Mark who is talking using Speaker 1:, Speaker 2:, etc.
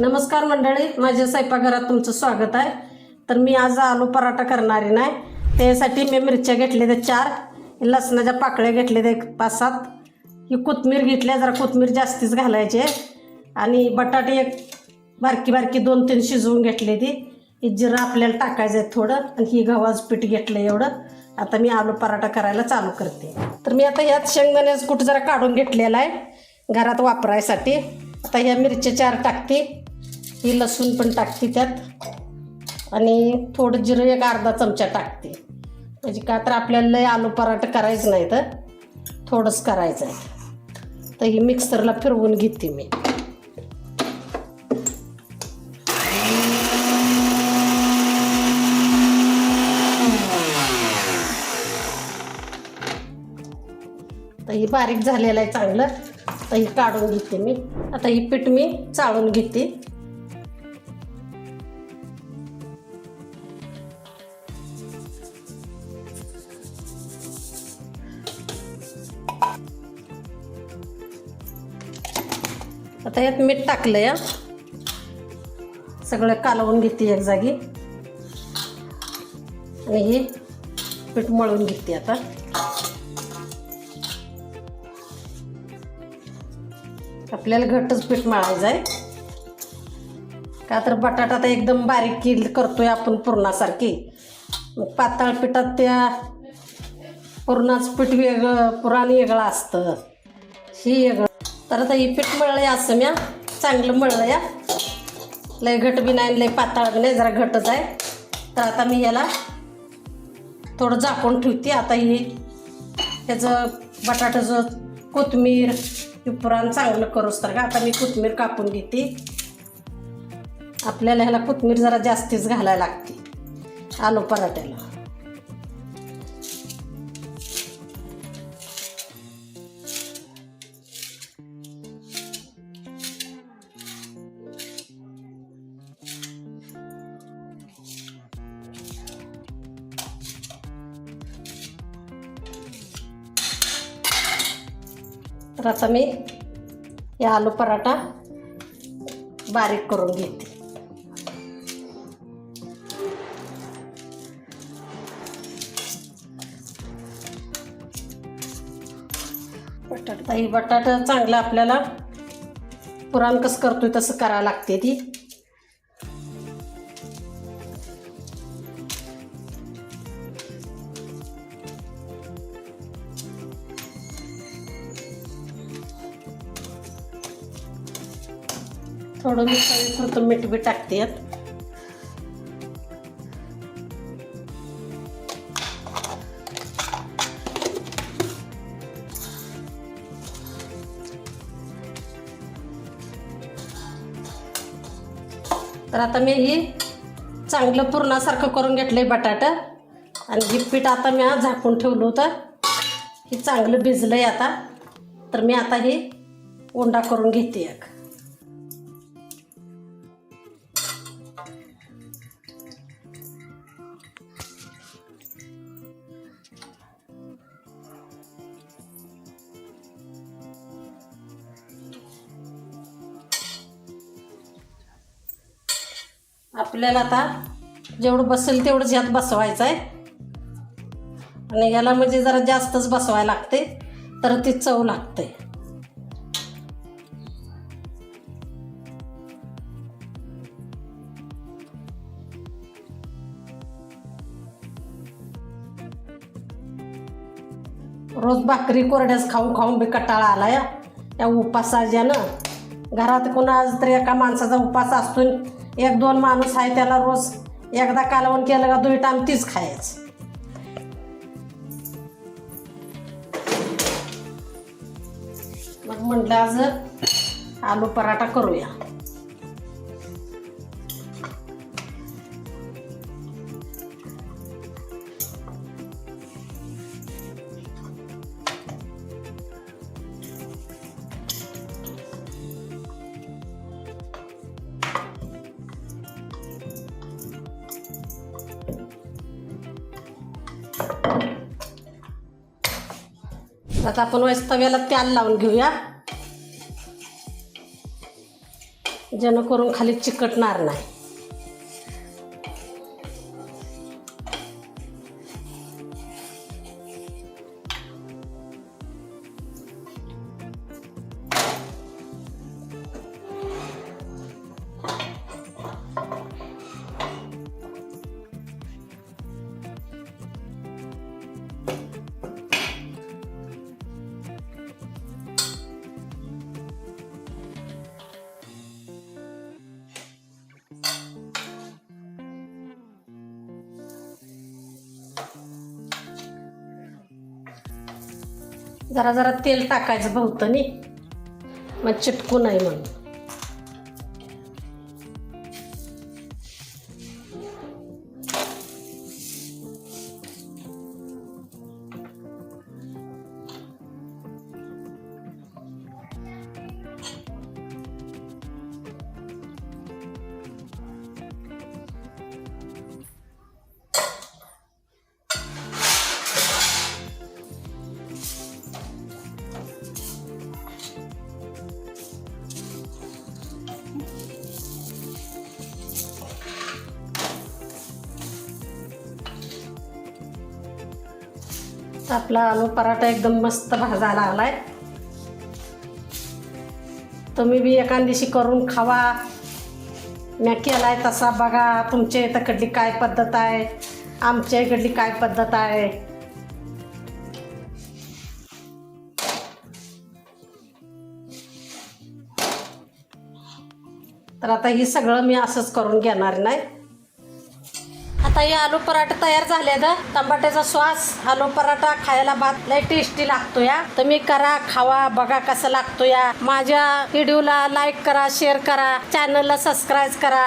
Speaker 1: नमस्कार मंडळी माझ्या स्वयंपाकघरात तुमचं स्वागत आहे. तर मी आज आलू पराठा करणारी नाही. त्यासाठी मी मिरच्या घेतल्या त्या चार लसणाच्या पाकळ्या घेतले त्या एक पाच सात. ही कोथमीर घेतल्या जरा कोथमीर जास्तीच घालायची आहे. आणि बटाटे एक बारकी बारकी दोन तीन शिजवून घेतले ती. ही जिरं आपल्याला टाकायचं आहे थोडं आणि ही गव्हाचं पीठ घेतलं एवढं. आता मी आलू पराठा करायला चालू करते. तर मी आता ह्यात शेंगदाण्याचं कुठं जरा काढून घेतलेला आहे घरात वापरायसाठी. आता ह्या मिरच्या चार टाकते. ही लसूण पण टाकते त्यात. आणि थोडं जिरं एक अर्धा चमचा टाकते. म्हणजे का तर आपल्याला लय आलू पराठा करायचं नाही तर थोडंच करायचं आहे. तर ही मिक्सरला फिरवून घेते मी. तर ही बारीक झालेलं आहे चांगलं. तर ही काढून घेते मी. आता ही पीठ मी चाळून घेते. आता यात मीठ टाकलं या सगळं कालवून घेते एक जागी. आणि हे पीठ मळून घेते आता. आपल्याला घट्टच पीठ मळायचं आहे का तर बटाटा आता एकदम बारीक किल करतोय आपण पुरणासारखी. पातळ पिठात त्या पुरणाचं पीठ वेगळं पुराण वेगळं असतं. ही वेगळं तर आता ही पीठ मळलं आहे असं म्या. चांगलं मळलं या लय घट बी नाही लय पातळ बी नाही जरा घटच आहे. तर आता मी याला थोडं झाकून ठेवते. आता ही त्याचं बटाट्याचं कोथमीर हे पुराण चांगलं करूच तर का? आता मी कोथमीर कापून घेते. आपल्याला ह्याला कोथमीर जरा जास्तीच घालायला लागते. आलू पराठ्याला. तर आता मी या आलू पराठा बारीक करून घेते. बटाटा ही बटाटा चांगलं आपल्याला पुराण कसं करतोय तसं करावं लागते ती. थोडं मी चवीपुरतं मीठ बी टाकते. तर आता मी ही चांगलं पुरणासारखं करून घेतलंय बटाटा. आणि हे पीठ आता मी आज झाकून ठेवलं होतं. ही चांगलं भिजलंय आता. तर मी आता ही ओंडा करून घेते एक. आपल्याला आता जेवढं बसेल तेवढंच ह्यात बसवायचं आहे आणि याला म्हणजे जरा जास्तच बसवायला लागते तर ती चव लागते रोज भाकरी कोरड्याच खाऊन खाऊन बी कटाळा आला या या उपासाच्यानं. घरात कोणा आज तरी एका माणसाचा उपास असतो एक दोन माणूस आहे त्याला रोज एकदा कालवण केलं का दुई टाइम तीच खायचं. मग म्हटलं आज आलू पराठा करूया. आता आपण वयस तव्याला तेल लावून घेऊया. जेणेकरून खाली चिकटणार नाही. जरा जरा तेल टाकायचं भोवतनी मग चिटकू नाही म्हणून. आपला आलू पराठा एकदम मस्त भाजायला आलाय. तुम्ही बी एखाद्याशी करून खावा. मी केलाय तसा बघा तुमच्या इथंकडली काय पद्धत आहे आमच्या इकडली काय पद्धत आहे. तर आता हे सगळं मी असंच करून घेणार नाही. आता हे आलू पराठा तयार झाले तर टमाट्याचा श्वास आलू पराठा खायला भात लय टेस्टी लागतो या. तुम्ही करा खावा बघा कसं लागतो या. माझ्या व्हिडिओला लाईक करा शेअर करा. चॅनलला सबस्क्राईब करा.